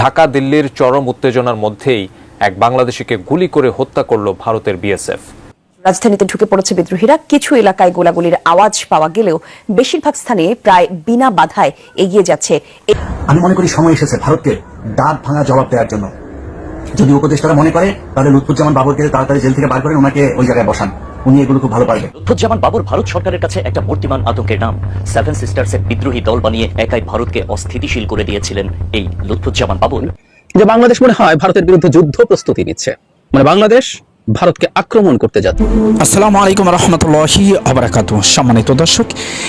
ঢাকা দিল্লির চরম উত্তেজনার মধ্যেই এক বাংলাদেশিকে গুলি করে হত্যা করল ভারতের বিএসএফ। রাজধানীতে ঢুকে পড়েছে বিদ্রোহীরা। কিছু এলাকায় গোলাগুলির আওয়াজ পাওয়া গেলেও বেশিরভাগ স্থানে প্রায় বিনা বাধায় এগিয়ে যাচ্ছে। আমি মনে করি সময় এসেছে ভারতকে দাঁত ভাঙা জবাব দেওয়ার জন্য। যদি উপদেষ্টারা মনে করে তাহলে লুৎফুজ্জামান বাবরকে তাড়াতাড়ি জেল থেকে বার করেন ওনাকে ওই জায়গায় বসান। উনি এগুলো খুব ভালো পারবেন। লুৎফুজ্জামান বাবুর ভারত সরকারের কাছে একটা মূর্তিমান আতঙ্কের নাম। সেভেন সিস্টার্স এর বিদ্রোহী দল বানিয়ে একাই ভারতকে অস্থিতিশীল করে দিয়েছিলেন এই লুৎফুজ্জামান বাবুল যে বাংলাদেশ মনে হয় ভারতের বিরুদ্ধে যুদ্ধ প্রস্তুতি নিচ্ছে। মানে বাংলাদেশ ভারতকে আক্রমণ করতে যাচ্ছে। আসসালামু আলাইকুম রহমতুল্লাহি আবরাকাত। সম্মানিত দর্শক,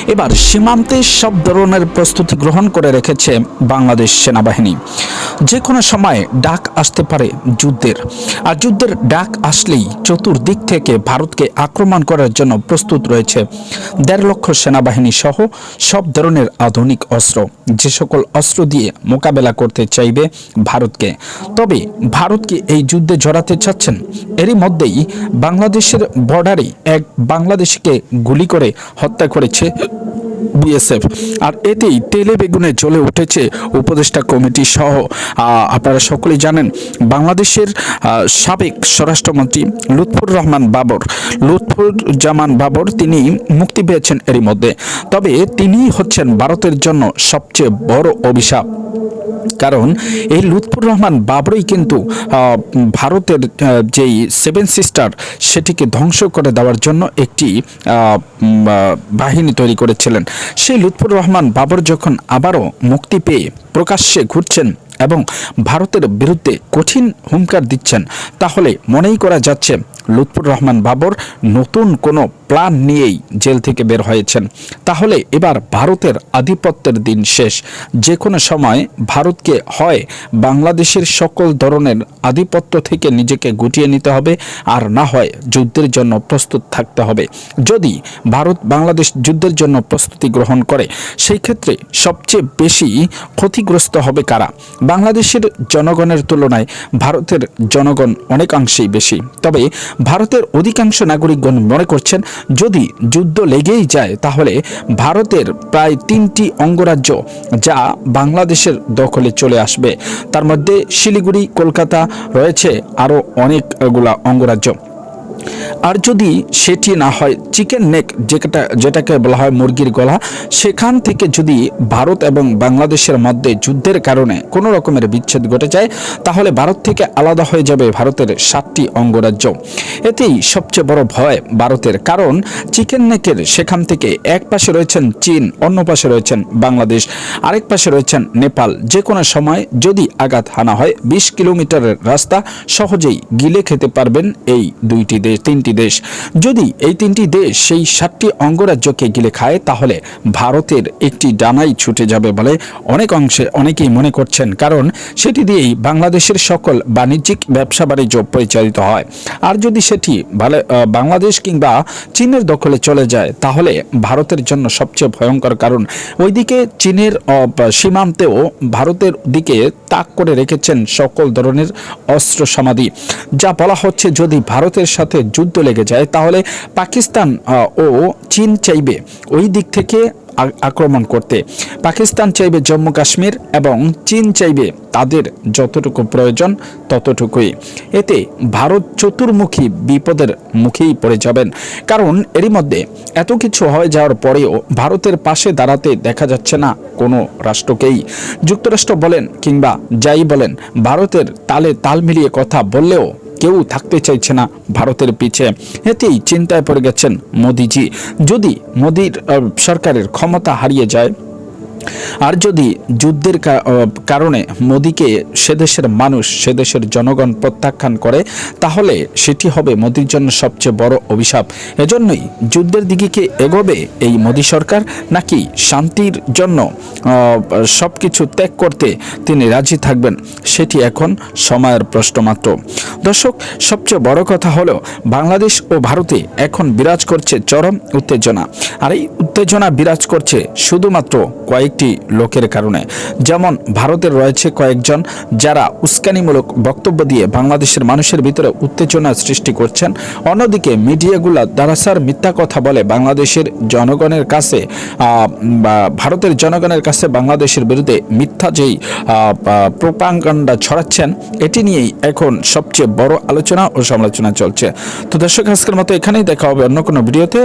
এবার সীমান্তে সব ধরনের প্রস্তুতি গ্রহণ করে রেখেছে বাংলাদেশ সেনাবাহিনী। যে কোনো সময় ডাক আসতে পারে যুদ্ধের। আর যুদ্ধের ডাক আসলেই চতুর্দিক থেকে ভারতকে আক্রমণ করার জন্য প্রস্তুত রয়েছে দেড় লক্ষ সেনাবাহিনী সহ সব ধরনের আধুনিক অস্ত্র। যে সকল অস্ত্র দিয়ে মোকাবেলা করতে চাইবে ভারতকে। তবে ভারতকে এই যুদ্ধে জড়াতে চাচ্ছেন? এরই মধ্যেই বাংলাদেশের বর্ডারে এক বাংলাদেশিকে গুলি করে হত্যা করেছে বিএসএফ। আর এতেই তেলে বেগুনে জ্বলে উঠেছে উপদেষ্টা কমিটি সহ। আপনারা সকলেই জানেন, বাংলাদেশের সাবেক স্বরাষ্ট্রমন্ত্রী লুৎফুর রহমান বাবর, লুৎফুর জামান বাবর তিনি মুক্তি পেয়েছেন এরই মধ্যে। তবে তিনি হচ্ছেন ভারতের জন্য সবচেয়ে বড় অভিশাপ। কারণ এই লুৎফুর রহমান বাবরই কিন্তু ভারতের যেই সেভেন সিস্টার সেটিকে ধ্বংস করে দেওয়ার জন্য একটি বাহিনী তৈরি করেছিলেন। সেই লুৎফুর রহমান বাবর যখন আবারও মুক্তি পেয়ে প্রকাশ্যে ঘুরছেন এবং ভারতের বিরুদ্ধে কঠিন হুঙ্কার দিচ্ছেন। তাহলে মনেই করা যাচ্ছে লুৎফুর রহমান বাবর নতুন কোনো প্ল্যান নিয়েই জেল থেকে বের হয়েছেন। তাহলে এবার ভারতের আধিপত্যের দিন শেষ। যে কোনো সময় ভারতকে হয় বাংলাদেশের সকল ধরনের আধিপত্য থেকে নিজেকে গুটিয়ে নিতে হবে, আর না হয় যুদ্ধের জন্য প্রস্তুত থাকতে হবে। যদি ভারত বাংলাদেশ যুদ্ধের জন্য প্রস্তুতি গ্রহণ করে, সেই ক্ষেত্রে সবচেয়ে বেশি ক্ষতিগ্রস্ত হবে কারা? বাংলাদেশের জনগণের তুলনায় ভারতের জনগণ অনেকাংশেই বেশি। তবে ভারতের অধিকাংশ নাগরিকগণ মনে করছেন, যদি যুদ্ধ লেগেই যায়, তাহলে ভারতের প্রায় তিনটি অঙ্গরাজ্য যা বাংলাদেশের দখলে চলে আসবে। তার মধ্যে শিলিগুড়ি, কলকাতা রয়েছে আরও অনেকগুলা অঙ্গরাজ্য। আর যদি সেটি না হয়, চিকেন নেক যেটা, যেটাকে বলা হয় মুরগির গলা, সেখান থেকে যদি ভারত এবং বাংলাদেশের মধ্যে যুদ্ধের কারণে কোনো রকমের বিচ্ছেদ ঘটে যায়, তাহলে ভারত থেকে আলাদা হয়ে যাবে ভারতের সাতটি অঙ্গরাজ্য। এতেই সবচেয়ে বড় ভয় ভারতের, কারণ চিকেন নেকের সেখান থেকে এক পাশে রয়েছেন চীন, অন্য পাশে রয়েছেন বাংলাদেশ, আরেক পাশে রয়েছেন নেপাল। যে কোনো সময় যদি আঘাত হানা হয়, বিশ কিলোমিটারের রাস্তা সহজেই গিলে খেতে পারবেন এই দুইটি দেশ, তিনটি দেশ। যদি এই তিনটি দেশ সেই সাতটি অঙ্গরাজ্যকে গিলে খায়, তাহলে ভারতের একটি ডানাই ছুটে যাবে বলে অনেক অংশে অনেকেই মনে করছেন। কারণ সেটি দিয়েই বাংলাদেশের সকল বাণিজ্যিক ব্যবসা বাণিজ্য পরিচালিত হয়। আর যদি সেটি বাংলাদেশ কিংবা চীনের দখলে চলে যায়, তাহলে ভারতের জন্য সবচেয়ে ভয়ঙ্কর কারণ। ওইদিকে চীনের সীমান্তেও ভারতের দিকে তাক করে রেখেছেন সকল ধরনের অস্ত্র সমাধি। যা বলা হচ্ছে যদি ভারতের সাথে যুদ্ধ লেগে যায়, তাহলে পাকিস্তান ও চীন চাইবে ওই দিক থেকে আক্রমণ করতে। পাকিস্তান চাইবে জম্মু কাশ্মীর এবং চীন চাইবে তাদের যতটুকু প্রয়োজন ততটুকুই। এতে ভারত চতুর্মুখী বিপদের মুখেই পড়ে যাবেন। কারণ এরই মধ্যে এত কিছু হয়ে যাওয়ার পরেও ভারতের পাশে দাঁড়াতে দেখা যাচ্ছে না কোনো রাষ্ট্রকেই। যুক্তরাষ্ট্র বলেন কিংবা যাই বলেন, ভারতের তালে তাল মিলিয়ে কথা বললেও কেউ থাকতে চাইছে না ভারতের পিছে। এতেই চিন্তায় পড়ে গেছেন মোদিজি। যদি মোদির সরকারের ক্ষমতা হারিয়ে যায় আর যদি যুদ্ধের কারণে মোদিকে সে দেশের মানুষ, সে দেশের জনগণ প্রত্যাখ্যান করে, তাহলে সেটি হবে মোদির জন্য সবচেয়ে বড় অভিশাপ। এজন্যই যুদ্ধের দিকে কি এগোবে এই মোদি সরকার, নাকি শান্তির জন্য সব কিছু ত্যাগ করতে তিনি রাজি থাকবেন, সেটি এখন সময়ের প্রশ্ন মাত্র। দর্শক, সবচেয়ে বড় কথা হলো, বাংলাদেশ ও ভারতে এখন বিরাজ করছে চরম উত্তেজনা। আর এই উত্তেজনা বিরাজ করছে শুধুমাত্র কয়েক কয়েকটি লোকের কারণে। যেমন ভারতের রয়েছে কয়েকজন যারা উস্কানিমূলক বক্তব্য দিয়ে বাংলাদেশের মানুষের ভিতরে উত্তেজনা সৃষ্টি করছেন। অন্যদিকে মিডিয়াগুলা দারাসার মিথ্যা কথা বলে বাংলাদেশের জনগণের কাছে ভারতের জনগণের কাছে বাংলাদেশের বিরুদ্ধে মিথ্যা যেই প্রোপাঙ্গান্ডা ছড়াচ্ছেন, এটি নিয়েই এখন সবচেয়ে বড় আলোচনা ও সমালোচনা চলছে। তো দর্শক, আজকের মতো এখানেই দেখা হবে অন্য কোনো ভিডিওতে।